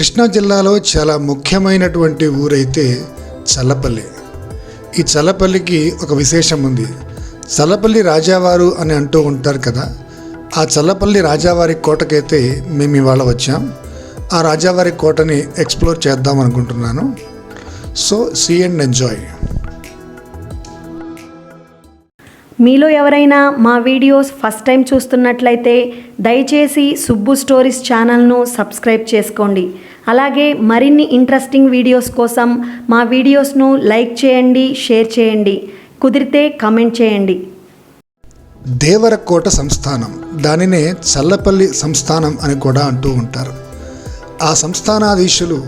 కృష్ణా జిల్లాలో చాలా ముఖ్యమైనటువంటి ఊరైతే చల్లపల్లి. ఈ చల్లపల్లికి ఒక విశేషం ఉంది. చల్లపల్లి రాజావారు అని అంటూ ఉంటారు కదా ఆ చల్లపల్లి రాజావారి కోటకైతే మేము ఇవాళ వచ్చాం. ఆ రాజావారి కోటని ఎక్స్ప్లోర్ చేద్దాం అనుకుంటున్నాను. సో సీ అండ్ ఎంజాయ్ మీలో ఎవరైనా మా వీడియోస్ ఫస్ట్ టైం చూస్తున్నట్లయితే దయచేసి సుబ్బు స్టోరీస్ ఛానల్ను సబ్స్క్రైబ్ చేసుకోండి. అలాగే మరిన్ని ఇంట్రెస్టింగ్ వీడియోస్ కోసం మా వీడియోస్ను లైక్ చేయండి షేర్ చేయండి. కుదిరితే కమెంట్ చేయండి. దేవరకోట సంస్థానం దానినే చల్లపల్లి సంస్థానం అని కూడా అంటూ ఉంటారు. ఆ సంస్థానాధీశులు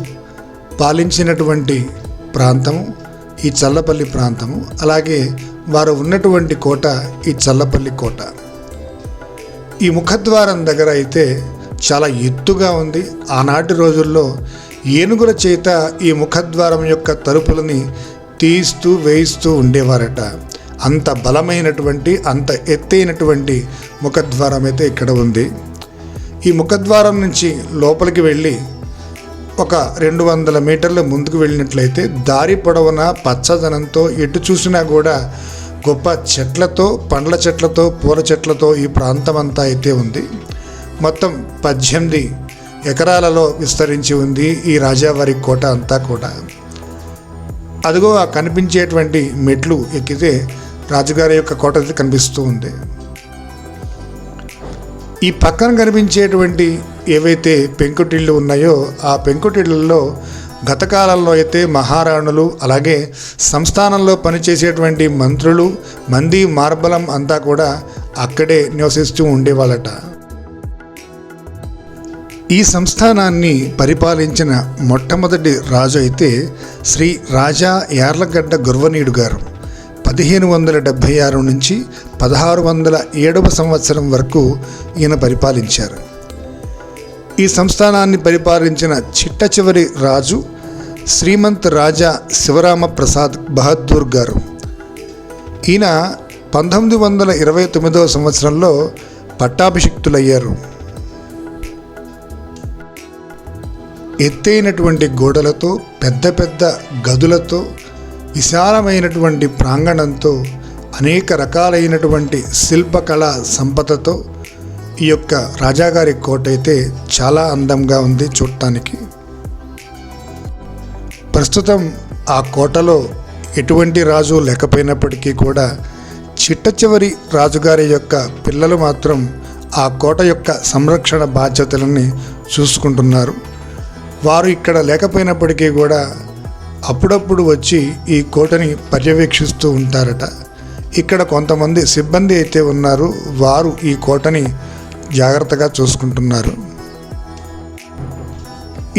పాలించినటువంటి ప్రాంతము ఈ చల్లపల్లి ప్రాంతము అలాగే వారు ఉన్నటువంటి కోట ఈ చల్లపల్లి కోట. ఈ ముఖద్వారం దగ్గర అయితే చాలా ఎత్తుగా ఉంది. ఆనాటి రోజుల్లో ఏనుగుల చేత ఈ ముఖద్వారం యొక్క తలుపులని తీస్తూ వేయిస్తూ ఉండేవారట. అంత బలమైనటువంటి అంత ఎత్తైనటువంటి ముఖద్వారం అయితే ఇక్కడ ఉంది. ఈ ముఖద్వారం నుంచి లోపలికి వెళ్ళి ఒక రెండు వందల మీటర్ల ముందుకు వెళ్ళినట్లయితే దారి పొడవున పచ్చదనంతో ఎటు చూసినా కూడా గొప్ప చెట్లతో పండ్ల చెట్లతో పూల చెట్లతో ఈ ప్రాంతం అంతా అయితే ఉంది. మొత్తం పద్దెనిమిది ఎకరాలలో విస్తరించి ఉంది ఈ రాజావారి కోట అంతా కూడా. అదిగో ఆ కనిపించేటువంటి మెట్లు ఎక్కితే రాజుగారి యొక్క కోట కనిపిస్తూ ఉంది. ఈ పక్కన కనిపించేటువంటి ఏవైతే పెంకుటిళ్ళు ఉన్నాయో ఆ పెంకుటిళ్ళల్లో గతకాలంలో అయితే మహారాణులు అలాగే సంస్థానంలో పనిచేసేటువంటి మంత్రులు మంది మార్బలం అంతా కూడా అక్కడే నివసిస్తూ ఉండేవాళ్ళట. ఈ సంస్థానాన్ని పరిపాలించిన మొట్టమొదటి రాజు అయితే శ్రీ రాజా యార్లగడ్డ గుర్వనీయుడు గారు. పదిహేను వందల డెబ్భై ఆరు నుంచి పదహారు వందల ఏడవ సంవత్సరం వరకు ఈయన పరిపాలించారు. ఈ సంస్థానాన్ని పరిపాలించిన చిట్ట చివరి రాజు శ్రీమంత్ రాజా శివరామ ప్రసాద్ బహదూర్ గారు. ఈయన పంతొమ్మిది వందల ఇరవై తొమ్మిదవ సంవత్సరంలో పట్టాభిషిక్తులయ్యారు. ఎత్తైనటువంటి గోడలతో పెద్ద పెద్ద గదులతో విశాలమైనటువంటి ప్రాంగణంతో అనేక రకాలైనటువంటి శిల్పకళా సంపదతో ఈ యొక్క రాజాగారి కోట అయితే చాలా అందంగా ఉంది చూడటానికి. ప్రస్తుతం ఆ కోటలో ఎటువంటి రాజు లేకపోయినప్పటికీ కూడా చిట్ట చివరి రాజుగారి యొక్క పిల్లలు మాత్రం ఆ కోట యొక్క సంరక్షణ బాధ్యతలని చూసుకుంటున్నారు. వారు ఇక్కడ లేకపోయినప్పటికీ కూడా అప్పుడప్పుడు వచ్చి ఈ కోటని పర్యవేక్షిస్తూ ఉంటారట. ఇక్కడ కొంతమంది సిబ్బంది అయితే ఉన్నారు వారు ఈ కోటని జాగ్రత్తగా చూసుకుంటున్నారు.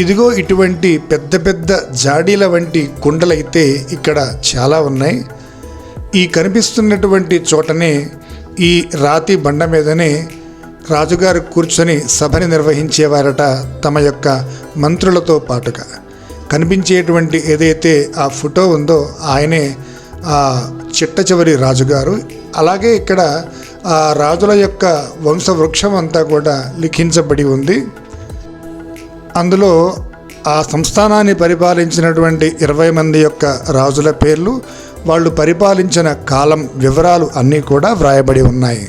ఇదిగో ఇటువంటి పెద్ద పెద్ద జాడీల వంటి కుండలైతే ఇక్కడ చాలా ఉన్నాయి. ఈ కనిపిస్తున్నటువంటి చోటనే ఈ రాతి బండ మీదనే రాజుగారు కూర్చొని సభని నిర్వహించేవారట తమ యొక్క మంత్రులతో పాటుగా. కనిపించేటువంటి ఏదైతే ఆ ఫోటో ఉందో ఆయనే ఆ చిట్ట చివరి రాజుగారు. అలాగే ఇక్కడ ఆ రాజుల యొక్క వంశవృక్షం అంతా కూడా లిఖించబడి ఉంది. అందులో ఆ సంస్థానాన్ని పరిపాలించినటువంటి ఇరవై మంది యొక్క రాజుల పేర్లు వాళ్ళు పరిపాలించిన కాలం వివరాలు అన్నీ కూడా వ్రాయబడి ఉన్నాయి.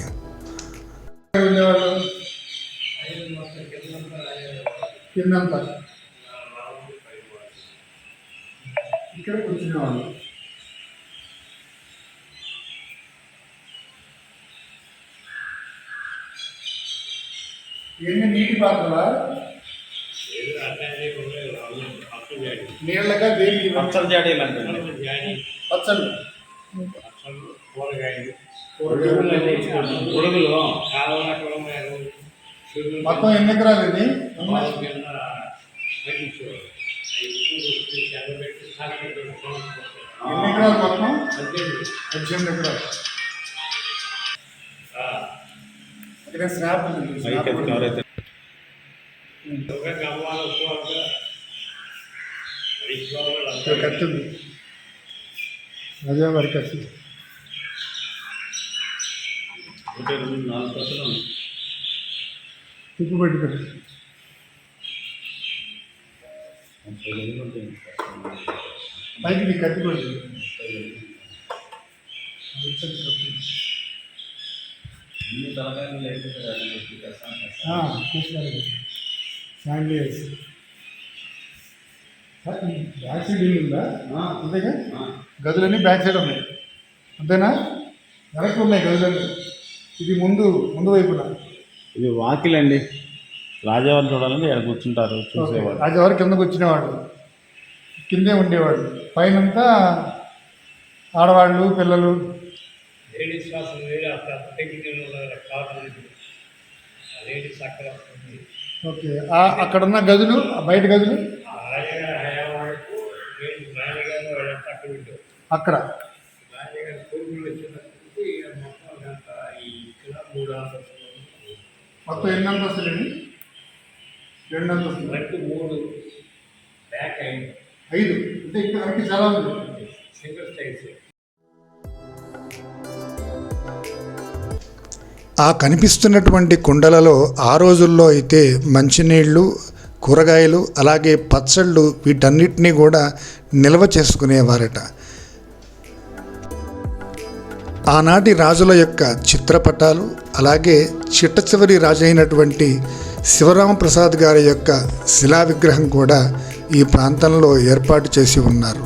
ఇక్కడ కూర్చునే వాళ్ళు ఎన్ని నీటి పాత్రలా నీళ్ళగా దేనికి? పచ్చడి జాడీలు అంటే. పచ్చళ్ళు. కూరగాయలు. కూరగాయలు. కాలువల కూరగాయలు. మొత్తం ఎన్ని ఎకరాలు ఇది. ఎన్ని ఎకరాలు మొత్తం పద్దెనిమిది. ఎకరాలు ఇక్కడ స్లాబ్ అదే మరి కత్తి ఒకటి, రెండు, నాలుగు కథలు ఉన్నాయి. తుప్పు పెట్టి. పెట్టు పైకి నీ కత్తి కొట్టి శాండియర్స్ బ్యాక్ సైడ్ ఇల్లు ఉందా? అంతేగా? గదులన్నీ బ్యాక్ సైడ్ ఉన్నాయి. అంతేనా? వెనక్కి ఉన్నాయి గదులన్నీ. ఇది ముందు ముందు వైపున. ఇది వాకిల్ అండి రాజావారిని చూడాలంటే ఇక్కడ కూర్చుంటారు చూసేవాడు అది ఎవరు కిందకు వచ్చినవాడు కిందే ఉండేవాడు పైనంతా ఆడవాళ్ళు పిల్లలు. కాదు ఓకే. ఆ- అక్కడున్న గదులు ఆ బయట గదులు? అక్కడ. మొత్తం ఎన్ని అంతస్తులండి రెండు అంతస్తులు. ఫ్రంట్ మూడు బ్యాక్ అయింది ఐదు. అంటే ఇక్కడ వరకు చాలా ఉంది. సింగిల్ స్టైల్స్ ఆ కనిపిస్తున్నటువంటి కుండలలో ఆ రోజుల్లో అయితే మంచినీళ్ళు కూరగాయలు అలాగే పచ్చళ్ళు వీటన్నిటినీ కూడా నిల్వ చేసుకునేవారట. ఆనాటి రాజుల యొక్క చిత్రపటాలు అలాగే చిట్ట చివరి రాజైనటువంటి శివరామప్రసాద్ గారి యొక్క శిలా విగ్రహం కూడా ఈ ప్రాంతంలో ఏర్పాటు చేసి ఉన్నారు.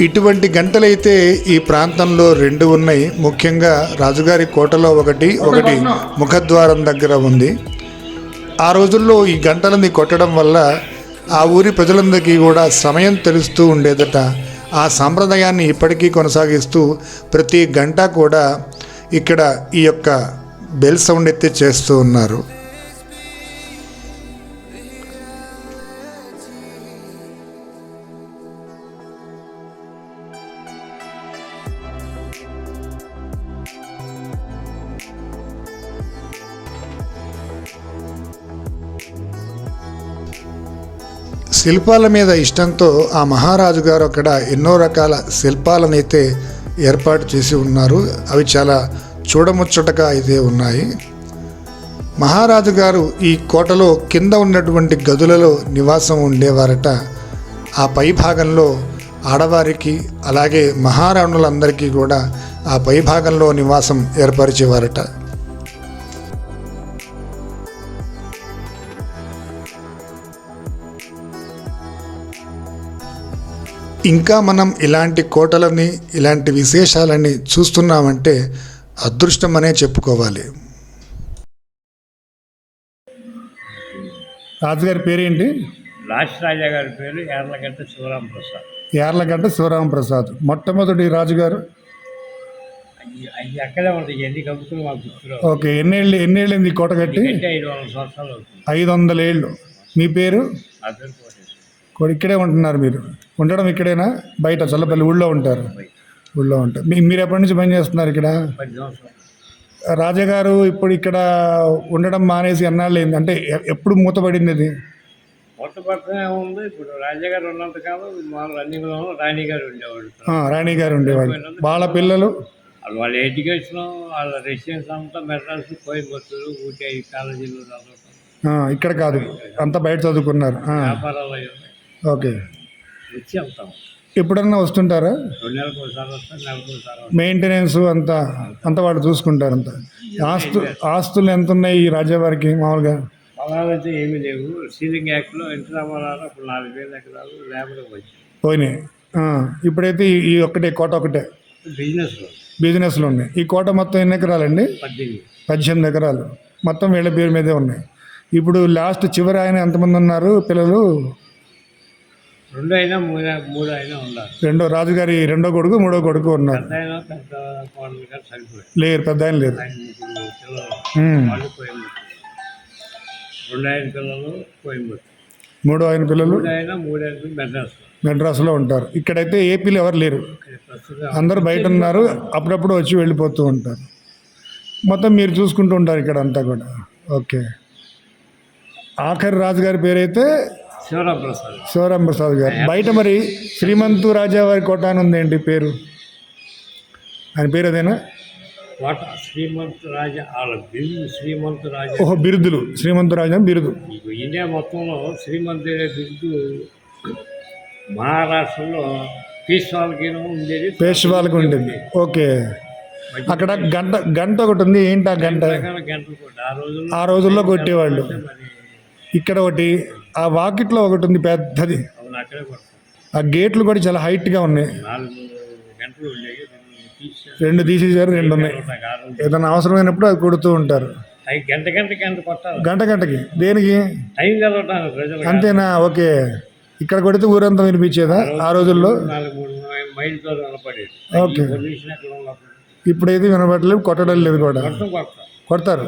ఇటువంటి గంటలైతే ఈ ప్రాంతంలో రెండు ఉన్నాయి. ముఖ్యంగా రాజుగారి కోటలో ఒకటి ఒకటి ముఖద్వారం దగ్గర ఉంది. ఆ రోజుల్లో ఈ గంటలని కొట్టడం వల్ల ఆ ఊరి ప్రజలందరికీ కూడా సమయం తెలుస్తూ ఉండేదట. ఆ సాంప్రదాయాన్ని ఇప్పటికీ కొనసాగిస్తూ ప్రతి గంట కూడా ఇక్కడ ఈ యొక్క బెల్ సౌండ్ ఎత్తి చేస్తూ ఉన్నారు. శిల్పాల మీద ఇష్టంతో ఆ మహారాజు గారు అక్కడ ఎన్నో రకాల శిల్పాలనైతే ఏర్పాటు చేసి ఉన్నారు. అవి చాలా చూడముచ్చటగా అయితే ఉన్నాయి. మహారాజు గారు ఈ కోటలో కింద ఉన్నటువంటి గదులలో నివాసం ఉండేవారట. ఆ పై భాగంలో ఆడవారికి అలాగే మహారాణులందరికీ కూడా ఆ పై భాగంలో నివాసం ఏర్పరిచేవారట. ఇంకా మనం ఇలాంటి కోటలని ఇలాంటి విశేషాలని చూస్తున్నామంటే అదృష్టం అనే చెప్పుకోవాలి. రాజుగారి పేరేంటి? లాస్ట్ రాజా గారి పేరు యార్లగడ్డ శివరాం ప్రసాద్ యార్లగడ్డ శివరామప్రసాద్. మొట్టమొదటి రాజుగారు? ఎన్ని కబుతులు మాకు గుర్తురావు. ఓకే ఎన్నేళ్ళు ఎన్నేళ్ళింది కోట కట్టి? ఐదు వందల సంవత్సరాలు అవుతుంది. ఐదు వందల ఏళ్ళు మీ పేరు? ఇక్కడే ఉంటున్నారు మీరు. ఉండడం ఇక్కడేనా? బయట చల్లపల్లి ఊళ్ళో ఉంటారు. ఊళ్ళో ఉంటారు. మీ మీరు ఎప్పటి నుంచి పని చేస్తున్నారు ఇక్కడ? రాజాగారు ఇప్పుడు ఇక్కడ ఉండడం మానేసి ఎన్నాళ్ళు అయింది? అంటే ఎప్పుడు మూతపడింది అది ఏముంది ఇప్పుడు రాజాగారు ఉన్నంతకాలం మామూలు అన్ని రాణి గారు రాణి గారు ఉండేవాళ్ళు. వాళ్ళ పిల్లలు? వాళ్ళు ఎడ్యుకేషన్ వాళ్ళ రెసిడెన్స్ అంతా మెడ్రాస్ కోయంబత్తూరు ఊటీ కాలేజీలు చదవటం ఇక్కడ కాదు. అంతా బయట చదువుకున్నారు. వ్యాపారాలు. ఓకే. వెళ్తాం. ఎప్పుడన్నా వస్తుంటారా? రెండు నెలలకు ఒకసారి వస్తాం నెలకు ఒకసారి వస్తాం. మెయింటెనెన్స్ అంతా అంతా వాళ్ళు చూసుకుంటారు అంతా ఆస్తు ఆస్తులు ఎంత ఉన్నాయి ఈ రాజ్యవారికి మామూలుగా? పొలాలు అయితే ఏమీ లేవు. సీలింగ్ యాక్ట్లో అప్పుడు నాలుగు వేల ఎకరాలు లేబర్కి వచ్చింది పోయినాయి. ఆ, ఇప్పుడైతే ఈ- ఈ ఒక్కటే కోట ఒకటే బిజినెస్లో. బిజినెస్లు ఉన్నాయి. ఈ కోట మొత్తం ఎన్ని ఎకరాలండి? పద్దెనిమిది. పద్దెనిమిది ఎకరాలు. మొత్తం వీళ్ళ పేరు మీదే ఉన్నాయి. ఇప్పుడు లాస్ట్ చివరి ఆయన ఎంతమంది ఉన్నారు పిల్లలు? రెండు అయినా మూడు మూడు అయినా ఉండాలి. రెండో రాజుగారి రెండో కొడుకు మూడో కొడుకు ఉన్నారు. పెద్ద అయినా పెద్ద కోడలు గారు చనిపోయారు. లేరు పెద్ద ఆయన లేరు. ఆయన ముగ్గురు పిల్లలు ఉమ్. వాళ్ళు కోయంబత్తూరు రెండు ఆయన పిల్లలు కోయంబత్తూరు మూడో ఆయన పిల్లలు మూడు అయినా మూడు అయినా మెడ్రాస్లో. మెడ్రాస్లో ఉంటారు. ఇక్కడైతే ఏపీలో ఎవరు లేరు. ప్రస్తుతం అందరూ బయట ఉన్నారు. అప్పుడప్పుడు వచ్చి వెళ్ళిపోతూ ఉంటారు. మొత్తం మీరు చూసుకుంటూ ఉంటారు ఇక్కడ అంతా కూడా. ఓకే. ఆఖరి రాజుగారి పేరైతే శివరాం ప్రసాద్. గారు. బయట మరి శ్రీమంతు రాజావారి కోట అని ఉంది ఏంటి పేరు? ఆయన పేరు అదేనా కోట శ్రీమంత్ రాజా వాళ్ళ బిరుదు శ్రీమంత్ రాజా. ఓహో బిరుదులు. శ్రీమంతరాజు బిరుదు. మీకు ఇండియా మొత్తంలో శ్రీమంత్ అనే బిరుదు మహారాష్ట్రలో ఉండేది. పేష్వాలకు ఉంటుంది ఓకే. అక్కడ గంట గంట ఒకటి ఉంది. ఏంటి ఆ గంట? రకాల గంటలు కూడా ఆ రోజుల్లో కొట్టేవాళ్ళు. ఇక్కడ ఒకటి. ఆ వాకిట్లో ఒకటి ఉంది పెద్దది. ఆ గేట్లు కూడా చాలా హైట్గా ఉన్నాయి. రెండు తీసేసారు. రెండు ఉన్నాయి. ఏదైనా అవసరమైనప్పుడు అది కొడుతూ ఉంటారు. గంట గంట గంట గంటకి. దేనికి? అంతేనా? ఓకే. ఇక్కడ కొడితే ఊరంతా వినిపించేదా ఆ రోజుల్లో? ఓకే. ఇప్పుడైతే వినబడలేదు కొట్టడం లేదు కూడా. కొడతారు.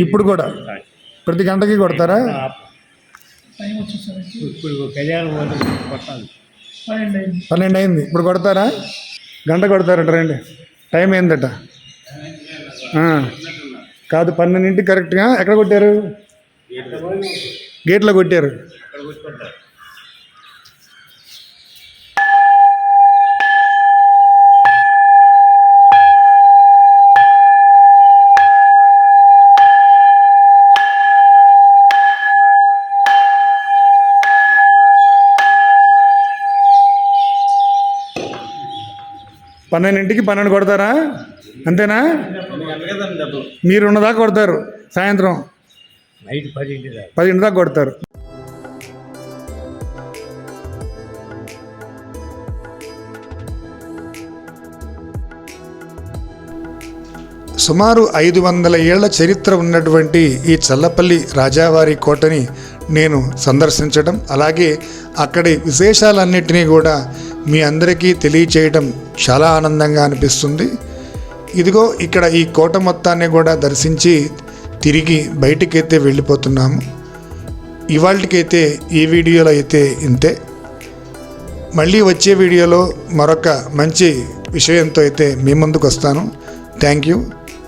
ఇప్పుడు కూడా. ప్రతి గంటకి కొడతారా? ఇప్పుడు కళ్యాణం వాళ్ళు కొట్టాలి. పన్నెండు అయింది ఇప్పుడు కొడతారా? గంట కొడతారట రండి. టైం ఏందట. కాదు పన్నెండింటికి కరెక్ట్గా ఎక్కడ కొట్టారు? గేట్లో కొట్టారు. పన్నెండింటికి పన్నెండు కొడతారా? అంతేనా? మీరు ఉన్నదాకా కొడతారు సాయంత్రం? పదింటి దాకా కొడతారు. సుమారు ఐదు వందల ఏళ్ళ చరిత్ర ఉన్నటువంటి ఈ చల్లపల్లి రాజావారి కోటని నేను సందర్శించడం అలాగే అక్కడి విశేషాలన్నింటినీ కూడా మీ అందరికీ తెలియచేయటం చాలా ఆనందంగా అనిపిస్తుంది. ఇదిగో ఇక్కడ ఈ కోట మొత్తాన్ని కూడా దర్శించి తిరిగి బయటికైతే వెళ్ళిపోతున్నాము. ఇవాళకైతే ఈ వీడియోలో అయితే ఇంతే. మళ్ళీ వచ్చే వీడియోలో మరొక మంచి విషయంతో అయితే మీ ముందుకు వస్తాను thank you.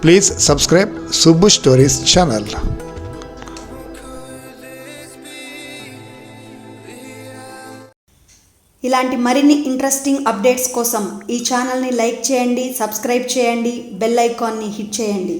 Please subscribe Subbu stories channel. ఇలాంటి మరిన్ని ఇంట్రెస్టింగ్ అప్డేట్స్ కోసం ఈ ఛానల్ని లైక్ చేయండి సబ్స్క్రైబ్ చేయండి బెల్ ఐకాన్ని హిట్ చేయండి.